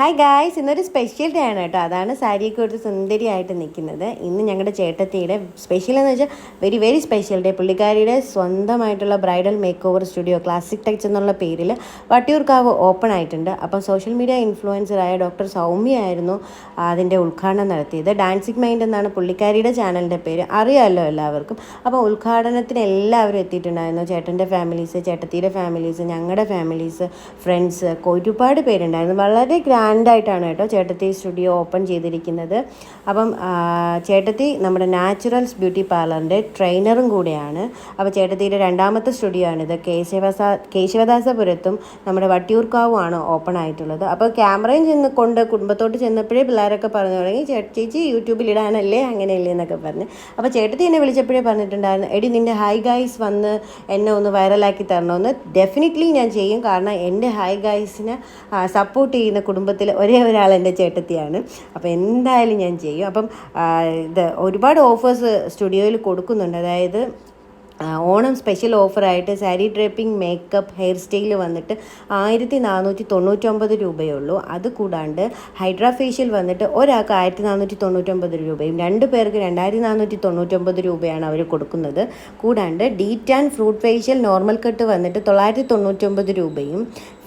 Hi guys ഇന്നൊരു special day ആണ് കേട്ടോ. അതാണ് സാരിയൊക്കെ ഒരു സുന്ദരിയായിട്ട് നിൽക്കുന്നത് ഇന്ന് ഞങ്ങളുടെ ചേട്ടത്തിയുടെ സ്പെഷ്യൽ എന്ന് വെച്ചാൽ വെരി വെരി സ്പെഷ്യൽ ഡേ പുള്ളിക്കാരിയുടെ സ്വന്തമായിട്ടുള്ള bridal makeover studio classic touch എന്നുള്ള പേരിൽ വട്ടിയൂർക്കാവ് ഓപ്പൺ ആയിട്ടുണ്ട്. അപ്പം സോഷ്യൽ മീഡിയ ഇൻഫ്ലുവൻസറായ ഡോക്ടർ സൗമ്യ ആയിരുന്നു അതിന്റെ ഉദ്ഘാടനം നടത്തിയത്. ഡാൻസിങ് മൈൻഡ് എന്നാണ് പുള്ളിക്കാരിയുടെ ചാനലിന്റെ പേര്. അറിയാമല്ലോ എല്ലാവർക്കും. അപ്പോൾ ഉദ്ഘാടനത്തിന് എല്ലാവരും എത്തിയിട്ടുണ്ടായിരുന്നു. ചേട്ടന്റെ ഫാമിലീസ് ചേട്ടത്തിയുടെ ഫാമിലീസ് ഞങ്ങളുടെ ഫാമിലീസ് ഫ്രണ്ട്സ് ഒരുപാട് പേരുണ്ടായിരുന്നു. വളരെ ഗ്രാൻഡായിട്ടാണ് കേട്ടോ ചേട്ടത്തി സ്റ്റുഡിയോ ഓപ്പൺ ചെയ്തിരിക്കുന്നത്. അപ്പം ചേട്ടത്തി നമ്മുടെ നാച്ചുറൽസ് ബ്യൂട്ടി പാർലറിന്റെ ട്രെയിനറും കൂടെയാണ്. അപ്പോൾ ചേട്ടത്തിയുടെ രണ്ടാമത്തെ സ്റ്റുഡിയോ ആണിത്. കേശവസ കേശവദാസപുരത്തും നമ്മുടെ വട്ടിയൂർക്കാവുമാണ് ഓപ്പൺ ആയിട്ടുള്ളത്. അപ്പോൾ ക്യാമറയും ചെന്ന് കൊണ്ട് കുടുംബത്തോട്ട് ചെന്നപ്പോഴേ പിള്ളേരൊക്കെ പറഞ്ഞു തുടങ്ങി ചേച്ചി യൂട്യൂബിൽ ഇടാനല്ലേ? അങ്ങനെയല്ലേ? എന്നൊക്കെ പറഞ്ഞ്. അപ്പോൾ ചേട്ടത്തി എന്നെ വിളിച്ചപ്പോഴേ പറഞ്ഞിട്ടുണ്ടായിരുന്നു എടി നിന്റെ ഹൈ ഗൈസ് വന്ന് എന്നെ ഒന്ന് വൈറലാക്കി തരണമെന്ന് ഡെഫിനറ്റ്ലി ഞാൻ ചെയ്യും. കാരണം എന്റെ ഹൈ ഗൈസിനെ സപ്പോർട്ട് ചെയ്യുന്ന കുടുംബത്തിൽ ഒരേ ഒരാൾ എന്റെ ചേട്ടത്തിയാണ്. അപ്പോൾ എന്തായാലും ഞാൻ ചെയ്യും. അപ്പം ഇത് ഒരുപാട് ഓഫേഴ്സ് സ്റ്റുഡിയോയിൽ കൊടുക്കുന്നുണ്ട്. അതായത് ഓണം സ്പെഷ്യൽ ഓഫറായിട്ട് sari draping makeup hairstyle വന്നിട്ട് ആയിരത്തി നാനൂറ്റി തൊണ്ണൂറ്റൊമ്പത് രൂപയുള്ളൂ. അത് കൂടാണ്ട് ഹൈഡ്രാ ഫേഷ്യൽ വന്നിട്ട് ഒരാൾക്ക് ആയിരത്തി നാനൂറ്റി തൊണ്ണൂറ്റൊമ്പത് രൂപയും രണ്ട് പേർക്ക് രണ്ടായിരത്തി നാനൂറ്റി തൊണ്ണൂറ്റൊമ്പത് രൂപയാണ് അവർ കൊടുക്കുന്നത്. കൂടാണ്ട് detan and fruit facial normal cut വന്നിട്ട് തൊള്ളായിരത്തി തൊണ്ണൂറ്റൊമ്പത് രൂപയും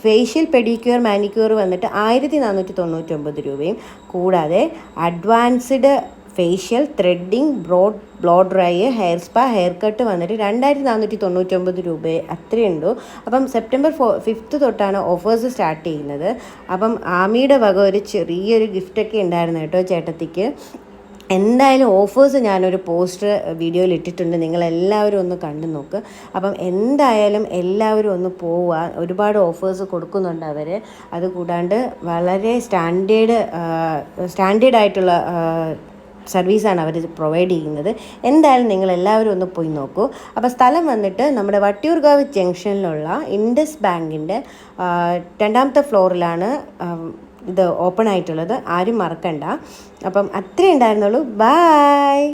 ഫേഷ്യൽ പെഡിക്യൂർ മാനിക്യൂർ വന്നിട്ട് ആയിരത്തി നാനൂറ്റി തൊണ്ണൂറ്റൊമ്പത് രൂപയും. കൂടാതെ advanced facial threading broad blow dry hair spa haircut വന്നിട്ട് രണ്ടായിരത്തി നാനൂറ്റി തൊണ്ണൂറ്റൊമ്പത് രൂപ അത്രയുണ്ടോ അപ്പം സെപ്റ്റംബർ ഫോ ഫിഫ്ത്ത് തൊട്ടാണ് ഓഫേഴ്സ് സ്റ്റാർട്ട് ചെയ്യുന്നത്. അപ്പം ആമിയുടെ വക ഒരു ചെറിയൊരു ഗിഫ്റ്റൊക്കെ ഉണ്ടായിരുന്നു കേട്ടോ ചേട്ടത്തിക്ക്. എന്തായാലും ഓഫേഴ്സ് ഞാനൊരു പോസ്റ്റർ വീഡിയോയിൽ ഇട്ടിട്ടുണ്ട്. നിങ്ങളെല്ലാവരും ഒന്ന് കണ്ടു നോക്ക്. അപ്പം എന്തായാലും എല്ലാവരും ഒന്ന് പോവുക. ഒരുപാട് ഓഫേഴ്സ് കൊടുക്കുന്നുണ്ട് അവർ അതുകൂടാണ്ട് വളരെ സ്റ്റാൻഡേർഡ് സ്റ്റാൻഡേർഡ് ആയിട്ടുള്ള സർവീസാണ് അവർ പ്രൊവൈഡ് ചെയ്യുന്നത്. എന്തായാലും നിങ്ങൾ എല്ലാവരും ഒന്ന് പോയി നോക്കൂ. അപ്പോൾ സ്ഥലം വന്നിട്ട് നമ്മുടെ വട്ടിയൂർകാവ് ജംഗ്ഷനിലുള്ള ഇൻഡസ് ബാങ്കിന്റെ രണ്ടാമത്തെ ഫ്ലോറിലാണ് ഇത് ഓപ്പൺ ആയിട്ടുള്ളത്. ആരും മറക്കണ്ട. അപ്പം അത്രേ ഉണ്ടായിരുന്നുള്ളൂ. ബായ്